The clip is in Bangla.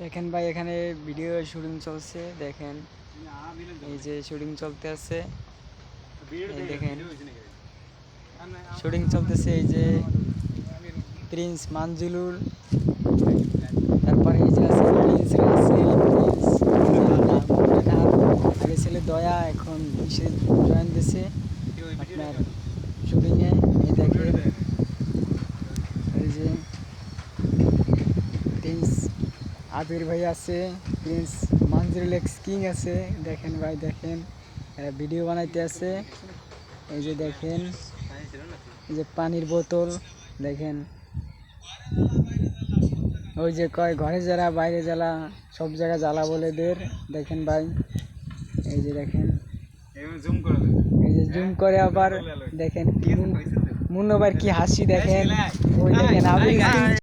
দেখেন ভাই, এখানে ভিডিও শুটিং চলছে, দেখেন। এই যে শুটিং চলতে আছে দেখেন। শুটিং চলতেছে এই যে প্রিন্স মানজুলুল তারপরে এই যে আছে প্রিন্স রাসেল প্রিন্স আগে ছিল দয়া, এখন কিসে জয়েন দিছে। আপনার শুটিংয়ে এই দেখেন। এই যে প্রিন্স আবির ভাই আছে প্রিন্স মানজুরুল এক্স কিং আছে। দেখেন ভাই দেখেন। এরা ভিডিও বানাইতে আছে। এই যে দেখেন এই যে পানির বোতল দেখেন। ওই যে কয় ঘরে যারা বাইরে জ্বালা সব জায়গায় জ্বালা বলে এদের। দেখেন ভাই এই যে দেখেন। এই যে জুম করে আবার দেখেন মুন্ন ভাইয়ের কি হাসি দেখেন। ওই দেখেন আবির